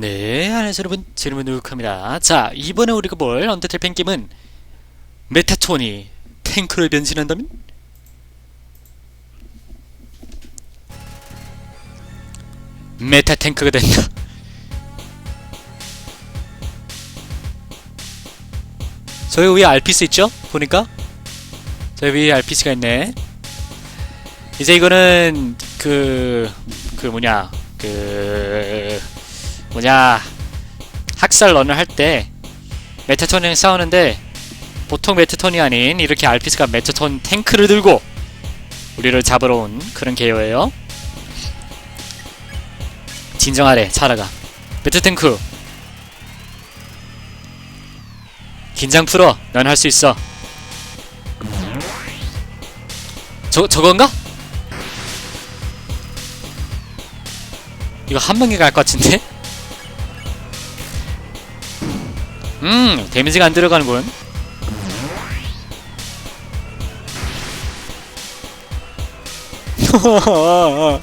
네, 안녕하세요 여러분, 질문 누룩합니다. 자, 이번에 우리가 볼 언더텔 팬게임은 메타톤이 탱크로 변신한다면? 메타 탱크가 된다. 저희 위에 RPC 있죠? 보니까? 저희 위에 RPC가 있네. 이제 이거는 그, 그 뭐냐, 그, 뭐냐 학살 런을 할 때 메타톤이랑 싸우는데 보통 메타톤이 아닌 이렇게 알피스가 메타톤 탱크를 들고 우리를 잡으러 온 그런 개요예요. 진정하래 차라가. 메타탱크. 긴장 풀어. 넌 할 수 있어. 저, 저건가? 이거 한 명이 갈것 같은데? 음, 데미지가 안 들어가는군.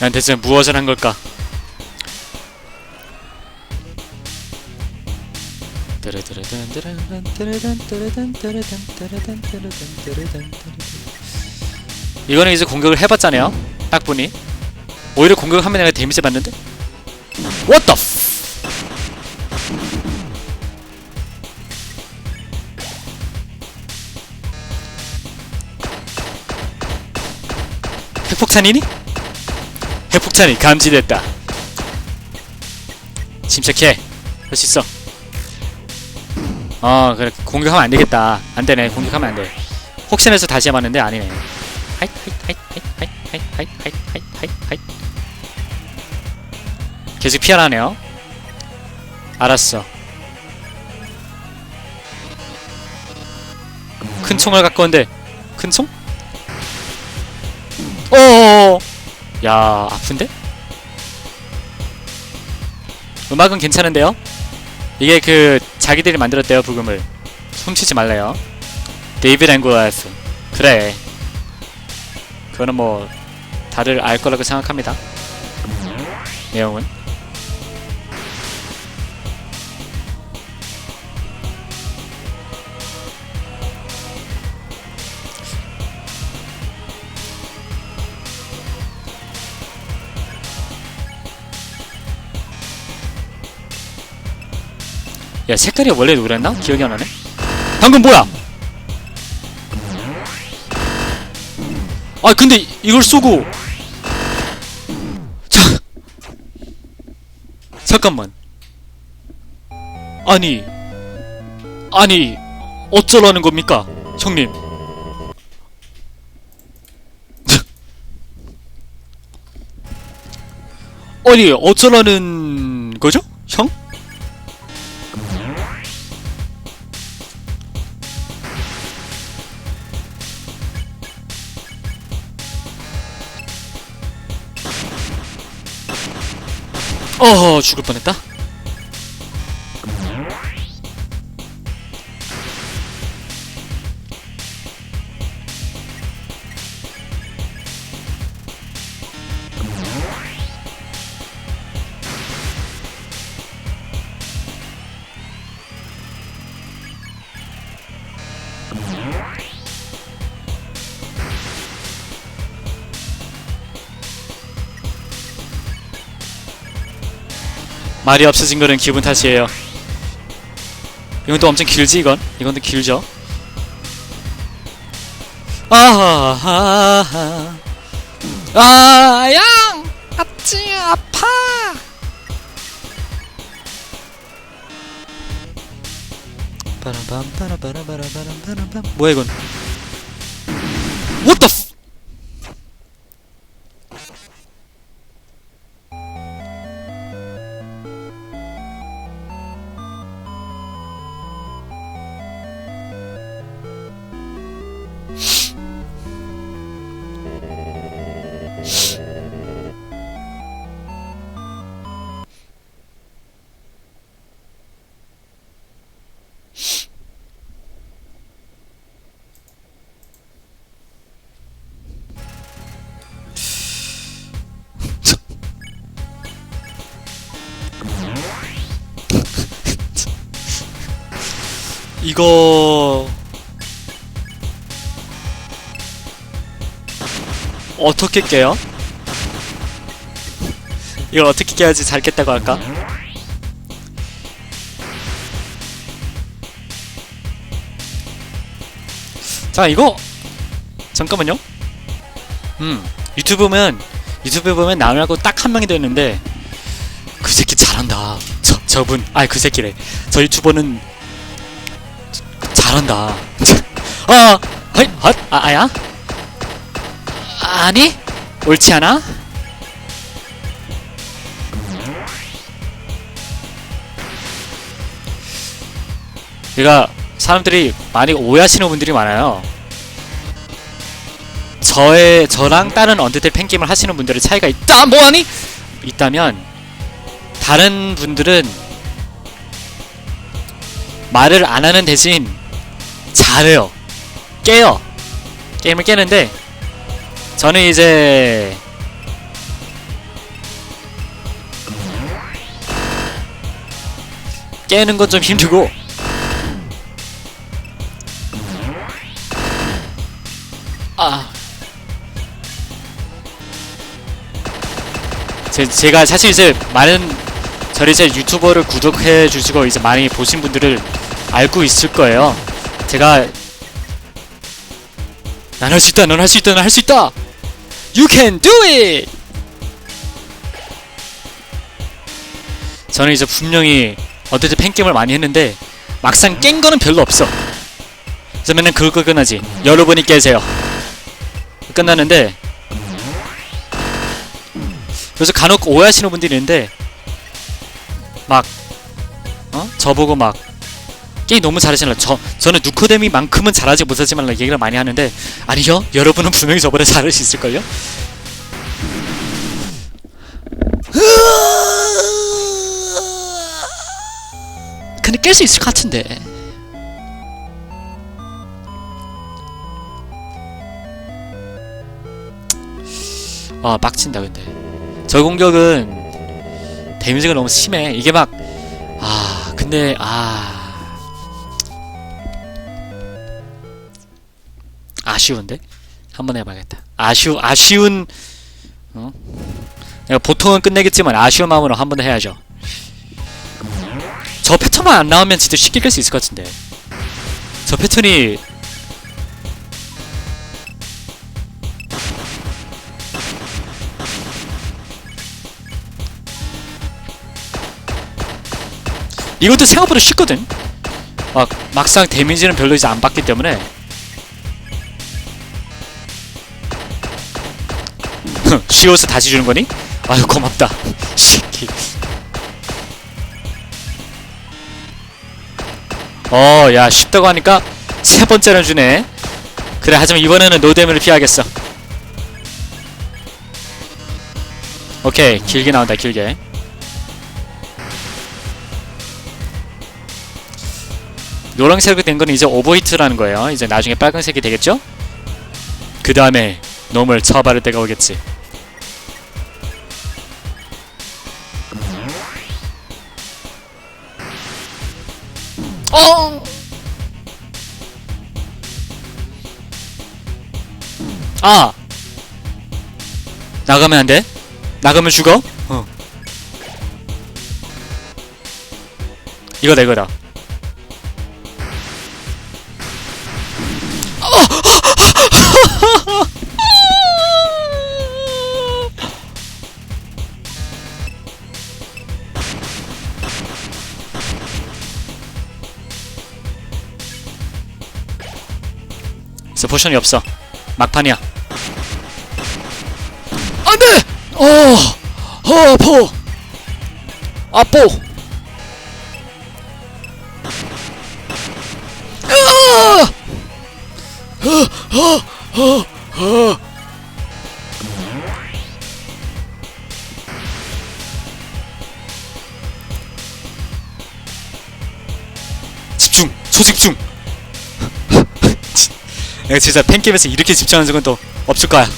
난 대체 무엇을 한 걸까? 이거는 이제 공격을 해봤잖아요. 딱 보니 오히려 공격을 하면 내가 데미지 받는데? What the f 핵폭탄이니? 핵폭탄이 감지됐다. 침착해. 할 수 있어. 어, 그래. 공격하면 안 되겠다. 안 되네. 공격하면 안 돼. 혹시나 해서 다시 해봤는데 아니네. 하이, 하이, 하이, 하이, 하이, 하이, 하이, 하이, 하이, 하이. 계속 피하라네요. 알았어. 큰 총을 갖고 온데 큰 총? 어. 야, 아픈데? 음악은 괜찮은데요? 이게 그 자기들이 만들었대요 부금을 훔치지 말래요. 데이비드 앵글라스. 그래. 그거는 뭐 다들 알 거라고 생각합니다. 내용은. 야 색깔이 원래 노랬나? 기억이 안 나네. 방금 뭐야? 아 근데 이- 이걸 쏘고 자 잠깐만 아니 아니 어쩌라는 겁니까 형님 아니 어쩌라는 거죠 어허 죽을 뻔했다 말이 없어진 거는 기분 탓이에요. 이건 또 엄청 길지 이건? 이건 또 길죠? 아하하하 아양 아찌 아파 빠라밤빠라바라바라바라바람 뭐야 이건 이거 어떻게 깨요? 이걸 어떻게 깨야지 잘 깼다고 할까? 자 이거 잠깐만요. 음 유튜브 보면 유튜브 보면 나누라고 딱 한 명이 되는데 그 새끼 잘한다. 저 저분 아니 그 새끼래. 저 유튜버는 잘한다. 아, 헐, 헛, 아, 아야? 아니, 옳지 않아? 그러니까 사람들이 많이 오해하시는 분들이 많아요. 저의 저랑 다른 언더테일 팬게임을 하시는 분들의 차이가 있다 뭐하니? 있다면 다른 분들은 말을 안 하는 대신 잘해요. 깨요. 게임을 깨는데 저는 이제 깨는 건 좀 힘들고 아 제, 제가 사실 이제 많은 저를 이제 유튜버를 구독해 주시고 이제 많이 보신 분들을 알고 있을 거예요. 제가 난 할 수 있다, 넌 할 수 있다, 난 할 수 있다. You can do it. 저는 이제 분명히 어쨌든 팬게임을 많이 했는데 막상 깬 거는 별로 없어. 그래서 맨날 그거 끝나지. 여러분이 깨세요. 끝나는데 그래서 간혹 오해하시는 분들이 있는데 막 어? 저보고 막 게임 너무 잘하시나 저 저는 누코데미만큼은 잘하지 못하지만 얘기를 많이 하는데 아니요. 여러분은 분명히 저보다 잘할 수 있을걸요? 근데 깰 수 있을 것 같은데. 아 빡친다 근데. 저 공격은 데미지가 너무 심해. 이게 막 아 근데 아 아쉬운데? 한번 해봐야겠다. 아쉬우 아쉬운 어? 내가 보통은 끝내겠지만 아쉬운 마음으로 한 번 해야죠. 저 패턴만 안 나오면 진짜 쉽게 깰 수 있을 것 같은데. 저 패턴이 이것도 생각보다 쉽거든. 막 막상 데미지는 별로 이제 안 받기 때문에. 쉬워서 다시 주는 거니? 아유 고맙다. 새끼. 어, 야 쉽다고 하니까 세 번째는 주네. 그래 하지만 이번에는 노데미를 피하겠어. 오케이 길게 나온다 길게. 노란색이 된 거는 이제 오버히트라는 거예요. 이제 나중에 빨간색이 되겠죠? 그 다음에 놈을 처바를 때가 오겠지. 아! 나가면 안 돼? 나가면 죽어? 어. 이거다, 이거다. 그래서 포션이 없어. 막판이야. 어, 어, 아파. 아파. 으아! 집중, 초집중. 내가 진짜 팬게임에서 이렇게 집중하는 적은 또 없을 거야.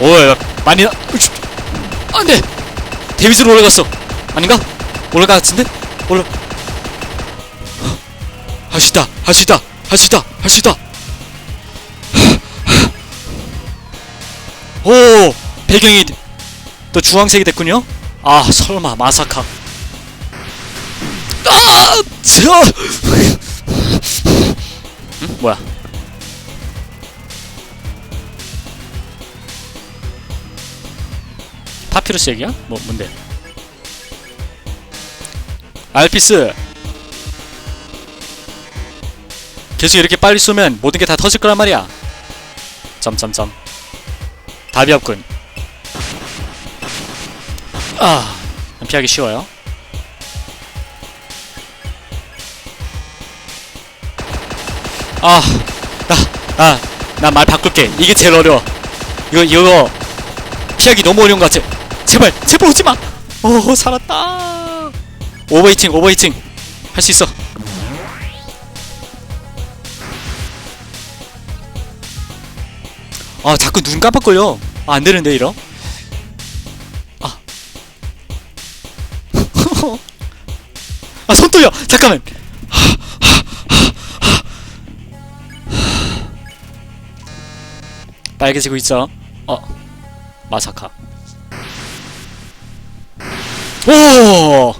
오, 야, 많이 나. 으이씨. 안 돼! 데미지로 올라갔어. 아닌가? 올라가 같은데? 올라 할 수 있다 할 수 있다 할 수 있다 할 수 있다 오 배경이 또 주황색이 됐군요 아 설마 마사카 아! 저! 응? 뭐야 파피루스 얘기야? 뭐 뭔데? 알피스. 계속 이렇게 빨리 쏘면 모든 게 다 터질 거란 말이야. 점점점. 답이 없군. 아 피하기 쉬워요. 아 나 나 나 말 바꿀게. 이게 제일 어려워. 이거 이거 피하기 너무 어려운 것 같아 제발 제발 오지마! 오 살았다. 오버히팅 오버히팅. 할 수 있어. 아 자꾸 눈 깜빡거려. 아, 안 되는데 이러 아. 아 손 떨려! 잠깐만. 빨개지고 있어. 어. 마사카 오!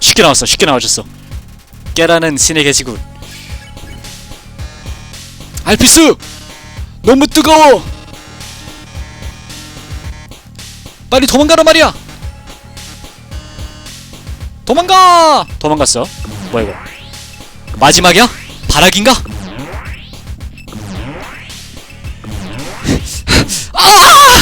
쉽게 나왔어 쉽게 나와줬어. 깨라는 신의 계시군 알피스! 너무 뜨거워! 빨리 도망가란 말이야! 도망가! 도망갔어. 뭐야 이거? 마지막이야? 바락인가? 아!